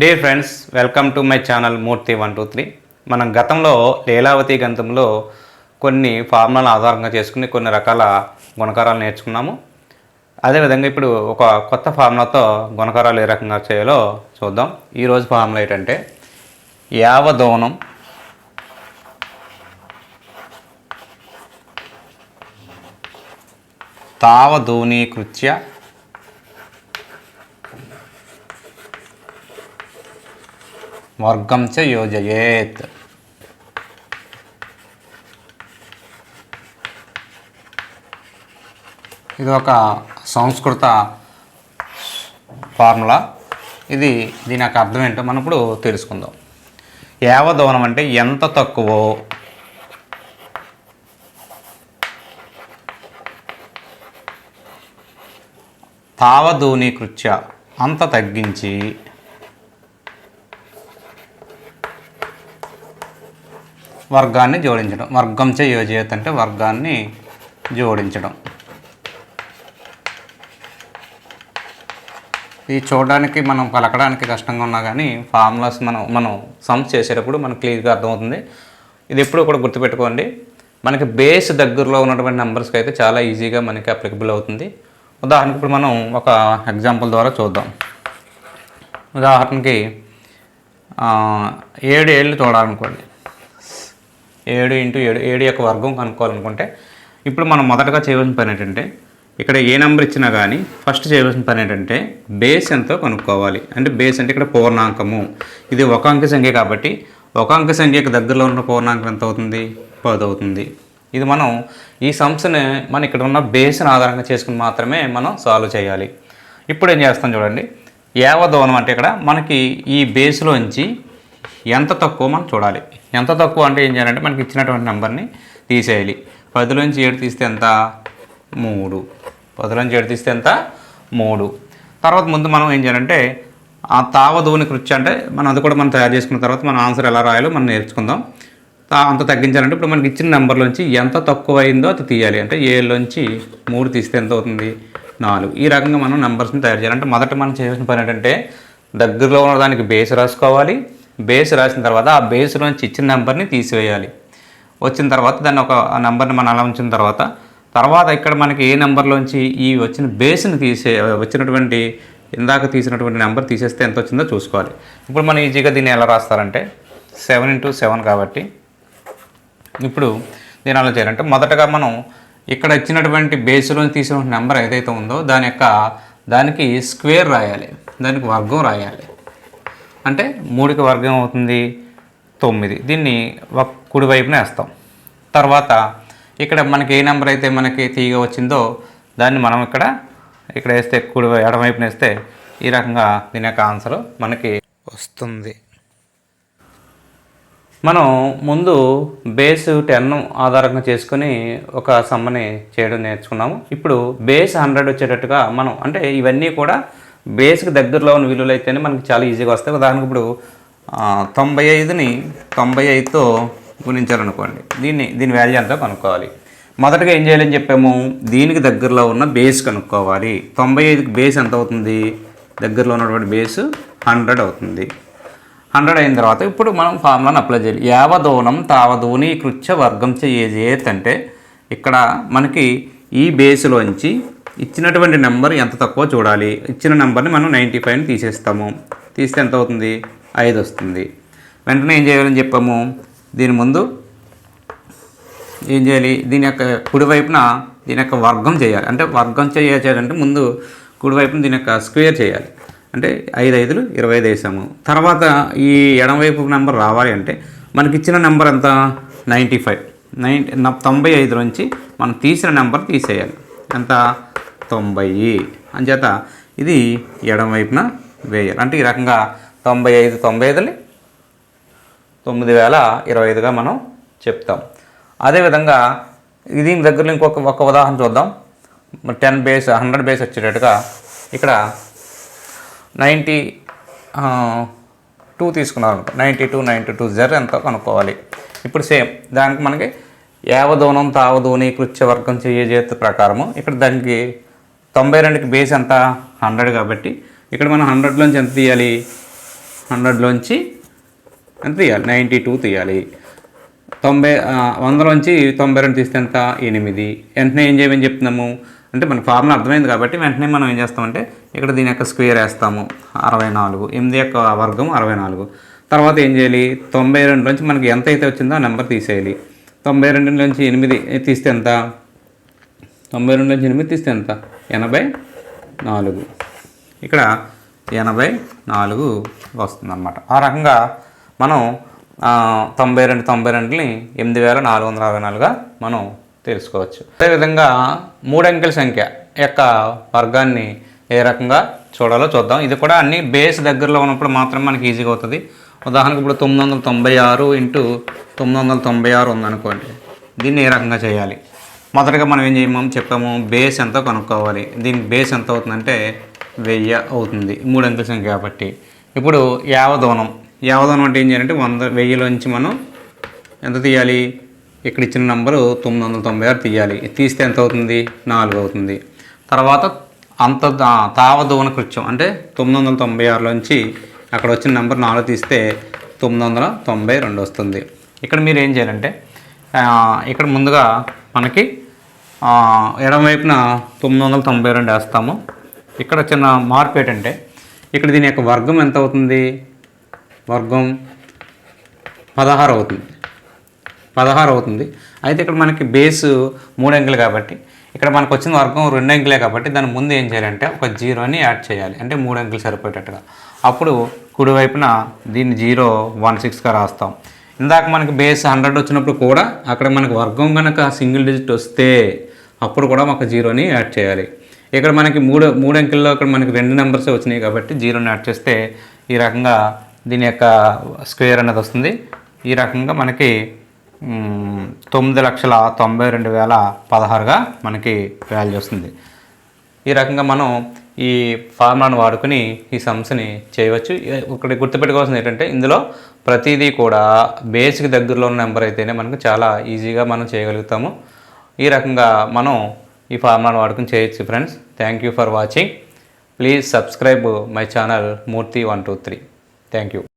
Dear friends welcome to my channel Murthy one two three మనం గతంలో లీలావతి గంధంలో కొన్ని ఫార్ములను ఆధారంగా చేసుకుని కొన్ని రకాల గుణకారాలు నేర్చుకున్నాము. అదేవిధంగా ఇప్పుడు ఒక కొత్త ఫార్ములాతో గుణకారాలు ఏ రకంగా చేయాలో చూద్దాం. ఈరోజు ఫార్ములా ఏంటంటే యావదోనం తావధూనీకృత్య వర్గం చ యోజయేత్. ఇది ఒక సంస్కృత ఫార్ములా. ఇది దీని యొక్క అర్థం ఏంటో మనం ఇప్పుడు తెలుసుకుందాం. యావదోనం అంటే ఎంత తక్కువో. తావధూనీకృత్య అంత తగ్గించి వర్గాన్ని జోడించడం. వర్గం చే యోజయత్ అంటే వర్గాన్ని జోడించడం. ఇది చూడడానికి మనం పలకడానికి కష్టంగా ఉన్నా కానీ ఫార్ములాస్ మనం మనం సమ్స్ చేసేటప్పుడు మనకు క్లియర్గా అర్థమవుతుంది. ఇది ఎప్పుడు కూడా గుర్తుపెట్టుకోండి. మనకి బేస్ దగ్గరలో ఉన్నటువంటి నెంబర్స్కి అయితే చాలా ఈజీగా మనకి అప్లికబుల్ అవుతుంది. ఉదాహరణకి ఇప్పుడు మనం ఒక ఎగ్జాంపుల్ ద్వారా చూద్దాం. ఉదాహరణకి ఏడు ఏళ్ళు చూడాలనుకోండి ఏడు ఇంటూ ఏడు ఏడు యొక్క వర్గం కనుక్కోవాలనుకుంటే ఇప్పుడు మనం మొదటగా చేయవలసిన పని ఏంటంటే ఇక్కడ ఏ నెంబర్ ఇచ్చినా కానీ ఫస్ట్ చేయవలసిన పని ఏంటంటే బేస్ ఎంతో కనుక్కోవాలి. అంటే బేస్ అంటే ఇక్కడ పూర్ణాంకము. ఇది ఒక అంక సంఖ్య కాబట్టి ఒక అంక సంఖ్యకు దగ్గరలో ఉన్న పూర్ణాంకం ఎంత అవుతుంది? పది అవుతుంది. ఇది మనం ఈ సంస్థని మనం ఇక్కడ ఉన్న బేస్ని ఆధారంగా చేసుకుని మాత్రమే మనం సాల్వ్ చేయాలి. ఇప్పుడు ఏం చేస్తాం చూడండి. యావదోనం అంటే ఇక్కడ మనకి ఈ బేస్లోంచి ఎంత తక్కువ మనం చూడాలి. ఎంత తక్కువ అంటే ఏం చేయాలంటే మనకి ఇచ్చినటువంటి నెంబర్ని తీసేయాలి. పదిలోంచి ఏడు తీస్తే ఎంత? మూడు. పదిలోంచి ఏడు తీస్తే ఎంత? మూడు. తర్వాత ముందు మనం ఏం చేయాలంటే ఆ తావధువుని కృత్య అంటే మనం అది కూడా మనం తయారు చేసుకున్న తర్వాత మనం ఆన్సర్ ఎలా రాయాలో మనం నేర్చుకుందాం. తా- అంత తగ్గించాలంటే ఇప్పుడు మనకి ఇచ్చిన నెంబర్లోంచి ఎంత తక్కువ అయిందో అది తీయాలి. అంటే ఏళ్ళలోంచి మూడు తీస్తే ఎంత అవుతుంది? నాలుగు. ఈ రకంగా మనం నెంబర్స్ని తయారు చేయాలి. అంటే మొదట మనం చేయాల్సిన పని ఏంటంటే దగ్గరలో ఉన్న దానికి బేస్ రాసుకోవాలి. బేస్ రాసిన తర్వాత ఆ బేస్లోంచి ఇచ్చిన నెంబర్ని తీసివేయాలి. వచ్చిన తర్వాత దాన్ని ఒక నెంబర్ని మనం అలా ఉంచిన తర్వాత తర్వాత ఇక్కడ మనకి ఏ నెంబర్లోంచి ఈ వచ్చిన బేస్ని తీసే వచ్చినటువంటి ఇందాక తీసినటువంటి నెంబర్ తీసేస్తే ఎంత వచ్చిందో చూసుకోవాలి. ఇప్పుడు మనం ఈజీగా దీన్ని ఎలా రాస్తారంటే సెవెన్ ఇంటూ సెవెన్ కాబట్టి ఇప్పుడు దీని అలా చేయాలంటే మొదటగా మనం ఇక్కడ ఇచ్చినటువంటి బేస్లో తీసిన నెంబర్ ఏదైతే ఉందో దాని యొక్క దానికి స్క్వేర్ రాయాలి. దానికి వర్గం రాయాలి. అంటే మూడుకి వర్గం అవుతుంది తొమ్మిది. దీన్ని ఒక కుడివైపున వేస్తాం. తర్వాత ఇక్కడ మనకి ఏ నెంబర్ అయితే మనకి తీగ వచ్చిందో దాన్ని మనం ఇక్కడ ఇక్కడ వేస్తే కుడి ఎడవైపున ఎడమవైపున వేస్తే ఈ రకంగా దీని యొక్క ఆన్సర్ మనకి వస్తుంది. మనం ముందు బేస్ టెన్ ఆధారంగా చేసుకుని ఒక సమ్మని చేయడం నేర్చుకున్నాము. ఇప్పుడు బేస్ హండ్రెడ్ వచ్చేటట్టుగా మనం అంటే ఇవన్నీ కూడా బేస్కి దగ్గరలో ఉన్న విలువలు అయితేనే మనకి చాలా ఈజీగా వస్తాయి. ఉదాహరణకు ఇప్పుడు తొంభై ఐదుని తొంభై ఐదుతో గుణించాలనుకోండి దీన్ని దీని వాల్యూ అంతా కనుక్కోవాలి? మొదటగా ఏం చేయాలని చెప్పాము? దీనికి దగ్గరలో ఉన్న బేస్ కనుక్కోవాలి. తొంభై ఐదుకి బేస్ ఎంత అవుతుంది? దగ్గరలో ఉన్నటువంటి బేస్ హండ్రెడ్ అవుతుంది. హండ్రెడ్ అయిన తర్వాత ఇప్పుడు మనం ఫార్ములాను అప్లై చేయాలి. యావదోనం తావదోని కృత్య వర్గం చేయేత్ అంటే ఇక్కడ మనకి ఈ బేస్లోంచి ఇచ్చినటువంటి నెంబర్ ఎంత తక్కువ చూడాలి. ఇచ్చిన నెంబర్ని మనం నైంటీ ఫైవ్ని తీసేస్తాము. తీస్తే ఎంత అవుతుంది ఐదు వస్తుంది. వెంటనే ఏం చేయాలని చెప్పాము? దీని ముందు ఏం చేయాలి? దీని యొక్క కుడివైపున దీని యొక్క వర్గం చేయాలి. అంటే వర్గం చేయాలంటే ముందు కుడివైపున దీని యొక్క స్క్వేర్ చేయాలి. అంటే ఐదు ఐదులు ఇరవై ఐదు వేసాము. తర్వాత ఈ ఎడమవైపు నెంబర్ రావాలి అంటే మనకి ఇచ్చిన నెంబర్ ఎంత? Ninety five. నైన్ తొంభై ఐదు నుంచి మనం తీసిన నెంబర్ తీసేయాలి. ఎంత? తొంభై అంచేత ఇది ఎడం వైపున వేయాలి. అంటే ఈ రకంగా తొంభై ఐదు తొంభై ఐదుని తొమ్మిది వేల ఇరవై ఐదుగా మనం చెప్తాం. అదేవిధంగా దీని దగ్గరలో ఇంకొక ఒక ఉదాహరణ చూద్దాం. టెన్ బేస్ హండ్రెడ్ బేస్ వచ్చేటట్టుగా ఇక్కడ నైంటీ టూ తీసుకున్నాం నైంటీ టూ నైంటీ టూ జర్ ఎంతో కనుక్కోవాలి. ఇప్పుడు సేమ్ దానికి మనకి యావదోనం తావదోని కృత్య వర్గం చేయజేత ప్రకారము ఇక్కడ దానికి తొంభై రెండుకి బేస్ ఎంత? హండ్రెడ్ కాబట్టి ఇక్కడ మనం హండ్రెడ్లోంచి ఎంత తీయాలి? హండ్రెడ్లోంచి ఎంత తీయాలి? నైంటీ టూ తీయాలి. తొంభై వందలోంచి తొంభై రెండు తీస్తే ఎంత? ఎనిమిది. వెంటనే ఏం చేయమని చెప్తున్నాము? అంటే మన ఫార్ములా అర్థమైంది కాబట్టి వెంటనే మనం ఏం చేస్తామంటే ఇక్కడ దీని యొక్క స్క్వేర్ వేస్తాము. అరవై నాలుగు. ఎనిమిది యొక్క వర్గం అరవై నాలుగు. తర్వాత ఏం చేయాలి? తొంభై రెండు నుంచి మనకి ఎంత అయితే వచ్చిందో ఆ నెంబర్ తీసేయాలి. తొంభై రెండు నుంచి ఎనిమిది తీస్తే ఎంత? తొంభై రెండు నుంచి ఎనిమిది తీస్తే ఎంత? ఎనభై నాలుగు. ఇక్కడ ఎనభై నాలుగు వస్తుందన్నమాట. ఆ రకంగా మనం తొంభై రెండు తొంభై రెండుని ఎనిమిది వేల నాలుగు వందల అరవై నాలుగుగా మనం తెలుసుకోవచ్చు. అదేవిధంగా మూడంకెల సంఖ్య యొక్క వర్గాన్ని ఏ రకంగా చూడాలో చూద్దాం. ఇది కూడా అన్ని బేస్ దగ్గరలో ఉన్నప్పుడు మాత్రం మనకి ఈజీగా అవుతుంది. ఉదాహరణకు ఇప్పుడు తొమ్మిది వందల తొంభై ఆరు ఇంటూ తొమ్మిది వందల తొంభై ఆరు ఉందనుకోండి దీన్ని ఏ రకంగా చేయాలి? మొదటగా మనం ఏం చేయమని చెప్పాము బేస్ ఎంతో కనుక్కోవాలి? దీని బేస్ ఎంత అవుతుందంటే వెయ్యి అవుతుంది మూడు అంకెల సంఖ్య కాబట్టి. ఇప్పుడు యావదోనం యావదోనం అంటే ఏం చేయాలంటే వంద వెయ్యిలోంచి మనం ఎంత తీయాలి? ఇక్కడ ఇచ్చిన నంబరు తొమ్మిది వందల తొంభై ఆరు తీయాలి. తీస్తే ఎంత అవుతుంది? నాలుగు అవుతుంది. తర్వాత అంత తావదోన కృత్యం. అంటే తొమ్మిది వందల తొంభై ఆరులోంచి అక్కడ వచ్చిన నెంబర్ నాలుగు తీస్తే తొమ్మిది వందల తొంభై రెండు వస్తుంది. ఇక్కడ మీరు ఏం చేయాలంటే ఇక్కడ ముందుగా మనకి ఎడమవైపున వైపున తొమ్మిది వందల తొంభై రెండు వేస్తాము. ఇక్కడ చిన్న మార్పు ఏంటంటే ఇక్కడ దీని యొక్క వర్గం ఎంత అవుతుంది? వర్గం పదహారు అవుతుంది. పదహారు అవుతుంది. అయితే ఇక్కడ మనకి బేస్ మూడు అంకెలు కాబట్టి ఇక్కడ మనకు వచ్చిన వర్గం రెండు అంకెలే కాబట్టి దాని ముందు ఏం చేయాలంటే ఒక జీరోని యాడ్ చేయాలి. అంటే మూడు అంకెలు సరిపోయేటట్టుగా. అప్పుడు కుడివైపున దీన్ని జీరో వన్ సిక్స్గా రాస్తాం. ఇందాక మనకి బేస్ హండ్రెడ్ వచ్చినప్పుడు కూడా అక్కడ మనకి వర్గం కనుక సింగిల్ డిజిట్ వస్తే అప్పుడు కూడా మాకు జీరోని యాడ్ చేయాలి. ఇక్కడ మనకి మూడు మూడు అంకెల్లో ఇక్కడ మనకి రెండు నెంబర్స్ వచ్చినాయి కాబట్టి జీరోని యాడ్ చేస్తే ఈ రకంగా దీని యొక్క స్క్వేర్ అనేది వస్తుంది. ఈ రకంగా మనకి తొమ్మిది లక్షల తొంభై రెండు వేల పదహారుగా మనకి వాల్యూ వస్తుంది. ఈ రకంగా మనం ఈ ఫార్ములాను వాడుకొని ఈ సమస్యని చేయవచ్చు. ఇక్కడ గుర్తుపెట్టుకోవాల్సింది ఏంటంటే ఇందులో ప్రతిదీ కూడా బేసిక్ దగ్గరలో ఉన్న నెంబర్ అయితేనే మనకు చాలా ఈజీగా మనం చేయగలుగుతాము. ఈ రకంగా మనం ఈ ఫార్ములాను వాడుకొని చేయొచ్చు friends thank you for watching please subscribe my channel Murthy one two three thank you